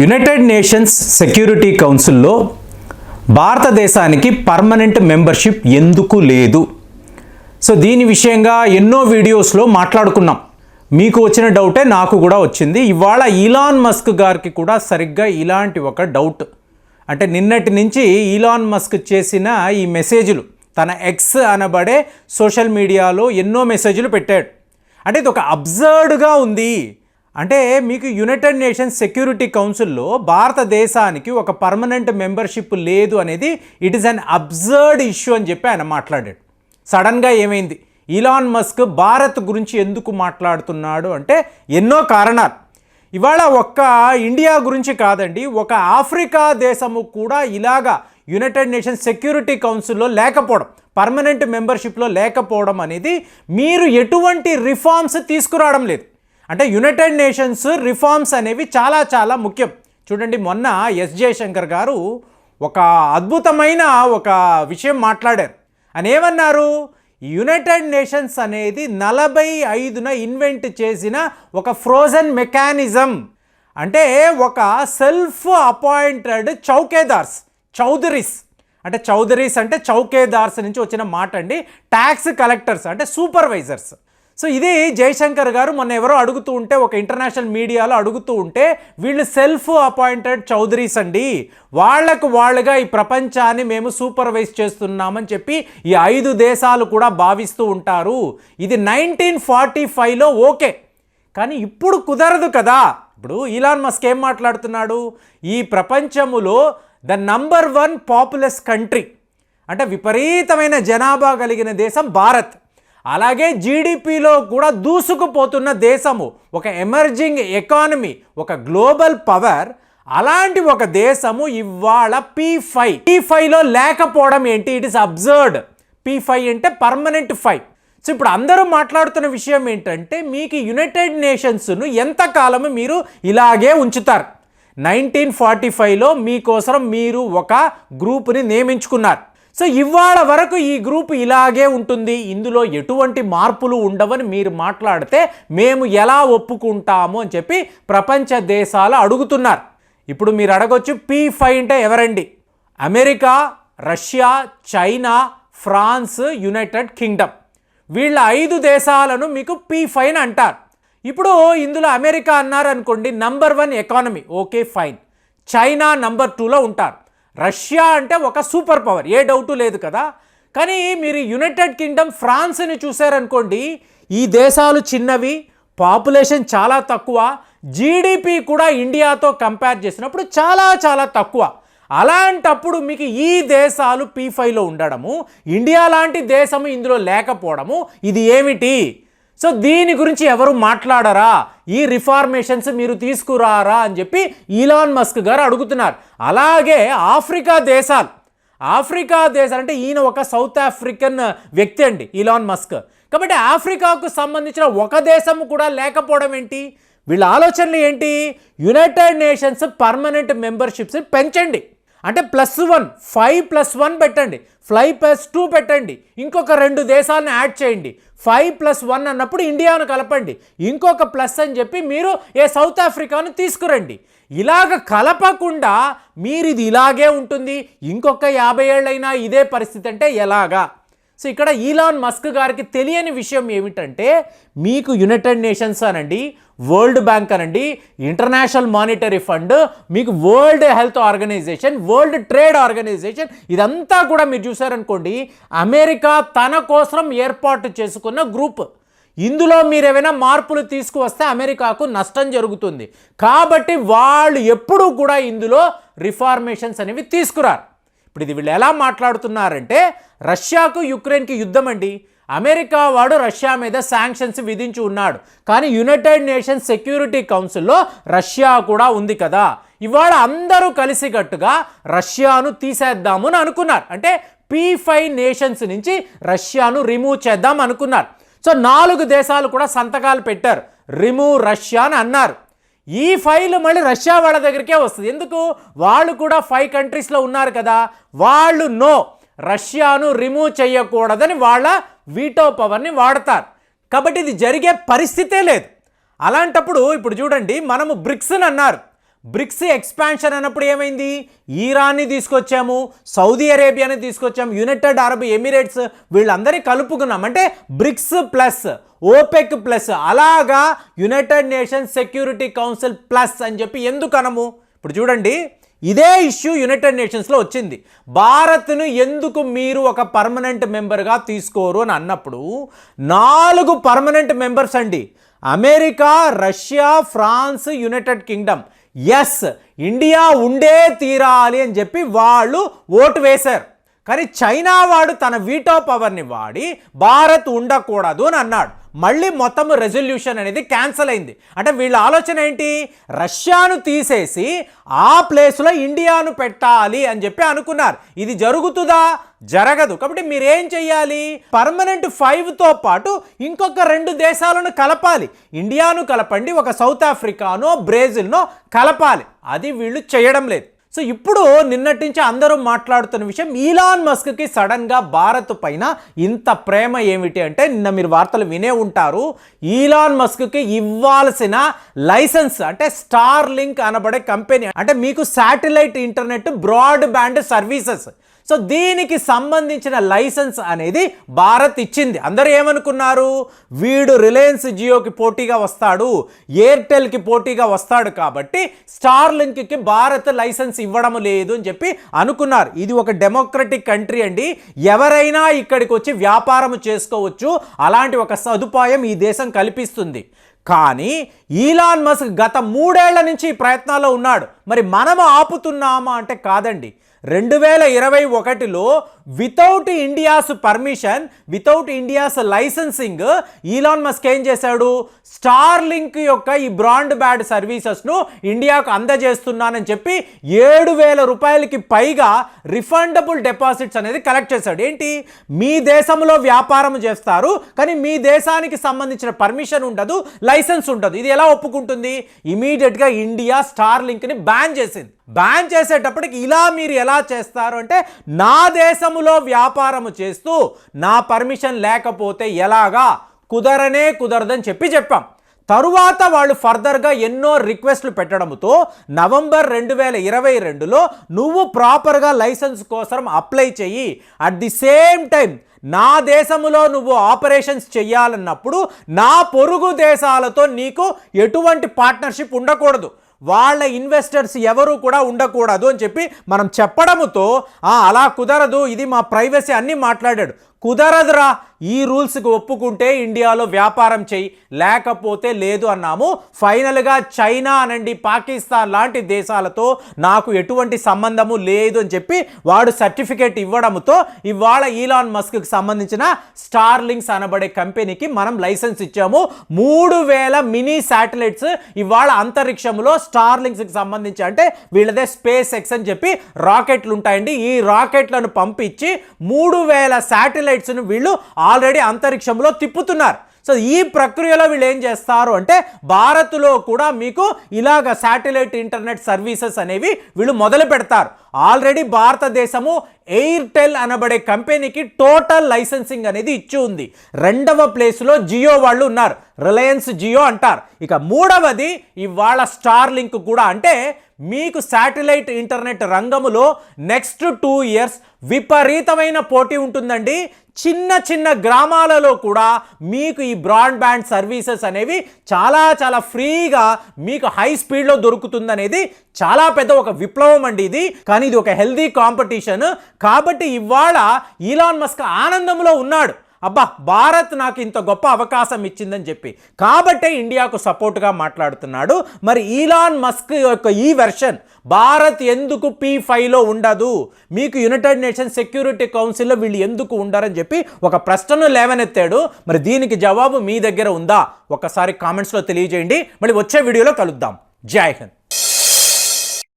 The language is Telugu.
యునైటెడ్ నేషన్స్ సెక్యూరిటీ కౌన్సిల్లో భారతదేశానికి పర్మనెంట్ మెంబర్షిప్ ఎందుకు లేదు? సో దీని విషయంగా ఎన్నో వీడియోస్లో మాట్లాడుకున్నాం. మీకు వచ్చిన డౌటే నాకు కూడా వచ్చింది. ఇవాళ ఈలాన్ మస్క్ గారికి కూడా సరిగ్గా ఇలాంటి ఒక డౌట్ అంటే నిన్నటి నుంచి ఈలాన్ మస్క్ చేసిన ఈ మెసేజ్లు తన ఎక్స్ అనబడే సోషల్ మీడియాలో ఎన్నో మెసేజ్లు పెట్టాడు. అంటే ఇది ఒక అబ్జర్డ్గా ఉంది. అంటే మీకు యునైటెడ్ నేషన్స్ సెక్యూరిటీ కౌన్సిల్లో భారతదేశానికి ఒక పర్మనెంట్ మెంబర్షిప్ లేదు అనేది it is an absurd issue అని చెప్పి ఆయన మాట్లాడాడు. సడన్గా ఏమైంది? ఇలాన్ మస్క్ భారత్ గురించి ఎందుకు మాట్లాడుతున్నాడు అంటే ఎన్నో కారణాలు. ఇవాళ ఒక్క ఇండియా గురించి కాదండి ఒక ఆఫ్రికా దేశము కూడా ఇలాగా యునైటెడ్ నేషన్స్ సెక్యూరిటీ కౌన్సిల్లో లేకపోవడం పర్మనెంట్ మెంబర్షిప్లో లేకపోవడం అనేది మీరు ఎటువంటి రిఫార్మ్స్ తీసుకురావడం లేదు. అంటే యునైటెడ్ నేషన్స్ రిఫార్మ్స్ అనేవి చాలా చాలా ముఖ్యం. చూడండి మొన్న ఎస్ జయశంకర్ గారు ఒక అద్భుతమైన ఒక విషయం మాట్లాడారు. అని ఏమన్నారు? యునైటెడ్ నేషన్స్ అనేది నలభై ఐదున ఇన్వెంట్ చేసిన ఒక ఫ్రోజన్ మెకానిజం. అంటే ఒక సెల్ఫ్ అపాయింటెడ్ చౌకేదార్స్ చౌదరీస్. అంటే చౌదరీస్ అంటే చౌకేదార్స్ నుంచి వచ్చిన మాట అండి ట్యాక్స్ కలెక్టర్స్ అంటే సూపర్వైజర్స్. సో ఇది జయశంకర్ గారు మొన్న ఎవరో అడుగుతూ ఉంటే ఒక ఇంటర్నేషనల్ మీడియాలో అడుగుతూ ఉంటే వీళ్ళు సెల్ఫ్ అపాయింటెడ్ చౌదరీస్ అండి. వాళ్ళకు వాళ్ళుగా ఈ ప్రపంచాన్ని మేము సూపర్వైజ్ చేస్తున్నామని చెప్పి ఈ ఐదు దేశాలు కూడా భావిస్తూ ఉంటారు. ఇది నైన్టీన్ ఫార్టీ ఫైవ్లో ఓకే. కానీ ఇప్పుడు కుదరదు కదా. ఇప్పుడు ఇలాన్ మస్క్ ఏం మాట్లాడుతున్నాడు? ఈ ప్రపంచములో the number one populous country అంటే విపరీతమైన జనాభా కలిగిన దేశం భారత్. అలాగే జీడిపిలో కూడా దూసుకుపోతున్న దేశము ఒక ఎమర్జింగ్ ఎకానమీ ఒక గ్లోబల్ పవర్ అలాంటి ఒక దేశము ఇవాళ పీ ఫైవ్ పీ ఫైవ్లో లేకపోవడం ఏంటి? It is absurd P five అంటే పర్మనెంట్ ఫైవ్ సో ఇప్పుడు అందరూ మాట్లాడుతున్న విషయం ఏంటంటే మీకు యునైటెడ్ నేషన్స్ను ఎంతకాలము మీరు ఇలాగే ఉంచుతారు? నైన్టీన్ ఫార్టీ ఫైవ్లో మీకోసం మీరు ఒక గ్రూప్ని నియమించుకున్నారు. సో ఇవాళ వరకు ఈ గ్రూప్ ఇలాగే ఉంటుంది. ఇందులో ఎటువంటి మార్పులు ఉండవని మీరు మాట్లాడితే మేము ఎలా ఒప్పుకుంటాము అని చెప్పి ప్రపంచ దేశాలు అడుగుతున్నారు. ఇప్పుడు మీరు అడగొచ్చు పీ ఫైవ్ అంటే ఎవరండి? America Russia China France United Kingdom. వీళ్ళ ఐదు దేశాలను మీకు పీ ఫైన్ అంటారు. ఇప్పుడు ఇందులో అమెరికా అన్నారు అనుకోండి number one economy. Okay fine. China number టూలో ఉంటారు. రష్యా అంటే ఒక సూపర్ పవర్ ఏ డౌటు లేదు కదా. కానీ మీరు యునైటెడ్ కింగ్డమ్ ఫ్రాన్స్ని చూసారనుకోండి ఈ దేశాలు చిన్నవి పాపులేషన్ చాలా తక్కువ జీడిపి కూడా ఇండియాతో కంపేర్ చేసినప్పుడు చాలా చాలా తక్కువ. అలాంటప్పుడు మీకు ఈ దేశాలు పీ ఫైవ్లో ఉండడము ఇండియా లాంటి దేశము ఇందులో లేకపోవడము ఇది ఏమిటి? సో దీని గురించి ఎవరు మాట్లాడరా? ఈ రిఫార్మేషన్స్ మీరు తీసుకురారా అని చెప్పి ఈలాన్ మస్క్ గారు అడుగుతున్నారు. అలాగే ఆఫ్రికా దేశాలు. ఆఫ్రికా దేశాలు అంటే ఈయన ఒక సౌత్ ఆఫ్రికన్ వ్యక్తి అండి ఈలాన్ మస్క్ కాబట్టి ఆఫ్రికాకు సంబంధించిన ఒక దేశం కూడా లేకపోవడం ఏంటి? వీళ్ళ ఆలోచనలు ఏంటి? యునైటెడ్ నేషన్స్ పర్మనెంట్ మెంబర్షిప్స్ పెంచండి. అంటే plus one five plus one పెట్టండి. ఫైవ్ ప్లస్ టూ పెట్టండి. ఇంకొక రెండు దేశాలను యాడ్ చేయండి. ఫైవ్ ప్లస్ వన్ అన్నప్పుడు ఇండియాను కలపండి. ఇంకొక ప్లస్ అని చెప్పి మీరు ఏ సౌత్ ఆఫ్రికాను తీసుకురండి. ఇలాగ కలపకుండా మీరు ఇది ఇలాగే ఉంటుంది. ఇంకొక యాభై ఏళ్ళైనా ఇదే పరిస్థితి అంటే ఎలాగా? సో ఇక్కడ ఈలాన్ మస్క్ గారికి తెలియని విషయం ఏమిటంటే మీకు యునైటెడ్ నేషన్స్ అనండి వరల్డ్ బ్యాంక్ అనండి. ఇంటర్నేషనల్ మానిటరీ ఫండ్ మీకు World Health Organization World Trade Organization ఇదంతా కూడా మీరు చూసారనుకోండి అమెరికా తన కోసం ఏర్పాటు చేసుకున్న గ్రూప్. ఇందులో మీరు ఏమైనా మార్పులు తీసుకువస్తే అమెరికాకు నష్టం జరుగుతుంది. కాబట్టి వాళ్ళు ఎప్పుడూ కూడా ఇందులో రిఫార్మేషన్స్ అనేవి తీసుకురారు. ఇప్పుడు ఇది వీళ్ళు ఎలా మాట్లాడుతున్నారంటే రష్యాకు యుక్రెయిన్కి యుద్ధం అండి అమెరికా వాడు రష్యా మీద శాంక్షన్స్ విధించి ఉన్నాడు. కానీ యునైటెడ్ నేషన్స్ సెక్యూరిటీ కౌన్సిల్లో రష్యా కూడా ఉంది కదా. ఇవాళ అందరూ కలిసికట్టుగా రష్యాను తీసేద్దాము అని అనుకున్నారు. అంటే పీ ఫైవ్ నేషన్స్ నుంచి రష్యాను రిమూవ్ చేద్దాం అనుకున్నారు. సో నాలుగు దేశాలు కూడా సంతకాలు పెట్టారు. రిమూవ్ రష్యా అని అన్నారు. ఈ ఫైల్ మళ్ళీ రష్యా వాళ్ళ దగ్గరికే వస్తుంది. ఎందుకు? వాళ్ళు కూడా ఫైవ్ కంట్రీస్లో ఉన్నారు కదా. వాళ్ళు నో రష్యాను రిమూవ్ చేయకూడదని వాళ్ళ వీటో పవర్ని వాడతారు. కాబట్టి ఇది జరిగే పరిస్థితే లేదు. అలాంటప్పుడు ఇప్పుడు చూడండి మనము బ్రిక్స్ని అన్నారు. బ్రిక్స్ ఎక్స్పాన్షన్ అన్నప్పుడు ఏమైంది? ఈరాన్ని తీసుకొచ్చాము సౌదీ అరేబియాని తీసుకొచ్చాము యునైటెడ్ అరబ్ ఎమిరేట్స్ వీళ్ళందరినీ కలుపుకున్నాం. అంటే బ్రిక్స్ ప్లస్ ఓపెక్ ప్లస్ అలాగా United Nations Security Council plus అని చెప్పి ఎందుకు అనము ఇప్పుడు చూడండి ఇదే ఇష్యూ యునైటెడ్ నేషన్స్లో వచ్చింది. భారత్ను ఎందుకు మీరు ఒక పర్మనెంట్ మెంబర్గా తీసుకోరు అని అన్నప్పుడు నాలుగు పర్మనెంట్ మెంబర్స్ అండి. America Russia France United Kingdom. Yes India ఉండే తీరాలి అని చెప్పి వాళ్ళు ఓటు వేశారు. కానీ చైనా వాడు తన వీటో పవర్ని వాడి భారత్ ఉండకూడదు అని అన్నాడు. మళ్ళీ మొత్తం రెజల్యూషన్ అనేది క్యాన్సిల్ అయింది. అంటే వీళ్ళ ఆలోచన ఏంటి? రష్యాను తీసేసి ఆ ప్లేస్లో ఇండియాను పెట్టాలి అని చెప్పి అనుకున్నారు. ఇది జరుగుతుందా? జరగదు. కాబట్టి మీరేం చేయాలి పర్మనెంట్ ఫైవ్తో పాటు ఇంకొక రెండు దేశాలను కలపాలి. ఇండియాను కలపండి ఒక సౌత్ ఆఫ్రికానో బ్రెజిల్నో కలపాలి. అది వీళ్ళు చేయడం లేదు. సో ఇప్పుడు నిన్నటి నుంచి అందరూ మాట్లాడుతున్న విషయం ఈలాన్ మస్క్కి సడన్గా భారత్ పైన ఇంత ప్రేమ ఏమిటి అంటే నిన్న మీరు వార్తలు వినే ఉంటారు. ఈలాన్ మస్క్కి ఇవ్వాల్సిన లైసెన్స్ అంటే స్టార్ లింక్ అనబడే కంపెనీ అంటే మీకు satellite internet broadband services so దీనికి సంబంధించిన లైసెన్స్ అనేది భారత్ ఇచ్చింది. అందరూ ఏమనుకున్నారు? వీడు రిలయన్స్ జియోకి పోటీగా వస్తాడు ఎయిర్టెల్కి పోటీగా వస్తాడు కాబట్టి స్టార్ లింక్కి భారత్ లైసెన్స్ ఇవ్వడం లేదు అని చెప్పి అనుకున్నారు. ఇది ఒక డెమోక్రటిక్ కంట్రీ అండి. ఎవరైనా ఇక్కడికి వచ్చి వ్యాపారం చేసుకోవచ్చు. అలాంటి ఒక సదుపాయం ఈ దేశం కల్పిస్తుంది. కానీ ఈలాన్ మస్క్ గత మూడేళ్ళ నుంచి ఈ ప్రయత్నాల్లో ఉన్నాడు. మరి మనము ఆపుతున్నామా అంటే కాదండి. రెండు వేల ఇరవై ఒకటిలో without India's permission without India's licensing Elon Musk ఏం చేశాడు? స్టార్ లింక్ యొక్క ఈ బ్రాండ్ బ్యాడ్ సర్వీసెస్ను ఇండియాకు అందజేస్తున్నానని చెప్పి ఏడు వేల రూపాయలకి పైగా రిఫండబుల్ డిపాజిట్స్ అనేది కలెక్ట్ చేశాడు. ఏంటి? మీ దేశంలో వ్యాపారం చేస్తారు కానీ మీ దేశానికి సంబంధించిన పర్మిషన్ ఉండదు లైసెన్స్ ఉండదు. ఇది ఎలా ఒప్పుకుంటుంది? ఇమీడియట్గా ఇండియా స్టార్ లింక్ని బ్యాన్ చేసింది. బ్యాన్ చేసేటప్పటికి ఇలా మీరు ఎలా చేస్తారు అంటే నా దేశములో వ్యాపారము చేస్తూ నా పర్మిషన్ లేకపోతే ఎలాగా? కుదరనే కుదరదని చెప్పి చెప్పాం. తరువాత వాళ్ళు ఫర్దర్గా ఎన్నో రిక్వెస్ట్లు పెట్టడంతో నవంబర్ రెండు వేల ఇరవై రెండులో నువ్వు ప్రాపర్గా లైసెన్స్ కోసం అప్లై చెయ్యి. అట్ ది సేమ్ టైం నా దేశములో నువ్వు ఆపరేషన్స్ చెయ్యాలన్నప్పుడు నా పొరుగు దేశాలతో నీకు ఎటువంటి పార్ట్నర్షిప్ ఉండకూడదు. వాళ్ళ ఇన్వెస్టర్స్ ఎవరు కూడా ఉండకూడదు అని చెప్పి మనం చెప్పడముతో అలా కుదరదు ఇది మా ప్రైవసీ అన్నీ మాట్లాడాడు. కుదరదురా ఈ రూల్స్కి ఒప్పుకుంటే ఇండియాలో వ్యాపారం చేయి లేకపోతే లేదు అన్నాము. ఫైనల్గా చైనా అనండి పాకిస్తాన్ లాంటి దేశాలతో నాకు ఎటువంటి సంబంధము లేదు అని చెప్పి వాడు సర్టిఫికేట్ ఇవ్వడంతో ఇవాళ ఈలాన్ మస్క్కి సంబంధించిన స్టార్లింగ్స్ అనబడే కంపెనీకి మనం లైసెన్స్ ఇచ్చాము. మూడు వేల మినీ శాటిలైట్స్ ఇవాళ అంతరిక్షంలో స్టార్లింగ్స్కి సంబంధించి అంటే వీళ్ళదే స్పేస్ ఎక్స్ అని చెప్పి రాకెట్లు ఉంటాయండి ఈ రాకెట్లను పంపించి మూడు వేల శాటిలైట్స్ను వీళ్ళు ఆల్రెడీ అంతరిక్షంలో తిప్పుతున్నారు. సో ఈ ప్రక్రియలో వీళ్ళు ఏం చేస్తారు అంటే భారత్లో కూడా మీకు ఇలాగ శాటిలైట్ ఇంటర్నెట్ సర్వీసెస్ అనేవి వీళ్ళు మొదలు పెడతారు. ఆల్రెడీ భారతదేశము ఎయిర్టెల్ అనబడే కంపెనీకి టోటల్ లైసెన్సింగ్ అనేది ఇచ్చి ఉంది. రెండవ ప్లేస్లో జియో వాళ్ళు ఉన్నారు. రిలయన్స్ జియో అంటారు. ఇక మూడవది ఇవాళ స్టార్ లింక్ కూడా అంటే మీకు శాటిలైట్ ఇంటర్నెట్ రంగములో నెక్స్ట్ టూ ఇయర్స్ విపరీతమైన పోటీ ఉంటుందండి. చిన్న చిన్న గ్రామాలలో కూడా మీకు ఈ బ్రాడ్బ్యాండ్ సర్వీసెస్ అనేవి చాలా చాలా ఫ్రీగా మీకు హై స్పీడ్లో దొరుకుతుందనేది చాలా పెద్ద ఒక విప్లవం అండి ఇది. కానీ ఇది ఒక హెల్దీ కాంపిటీషన్. కాబట్టి ఇవాళ ఈలాన్ మస్క్ ఆనందంలో ఉన్నాడు. అబ్బా భారత్ నాకు ఇంత గొప్ప అవకాశం ఇచ్చిందని చెప్పి. కాబట్టే ఇండియాకు సపోర్ట్గా మాట్లాడుతున్నాడు. మరి ఈలాన్ మస్క్ యొక్క ఈ వెర్షన్ భారత్ ఎందుకు పీ ఫైవ్లో ఉండదు? మీకు యునైటెడ్ నేషన్స్ సెక్యూరిటీ కౌన్సిల్లో వీళ్ళు ఎందుకు ఉండరని చెప్పి ఒక ప్రశ్నను లేవనెత్తాడు. మరి దీనికి జవాబు మీ దగ్గర ఉందా? ఒకసారి కామెంట్స్లో తెలియజేయండి. మళ్ళీ వచ్చే వీడియోలో కలుద్దాం. జై హింద్.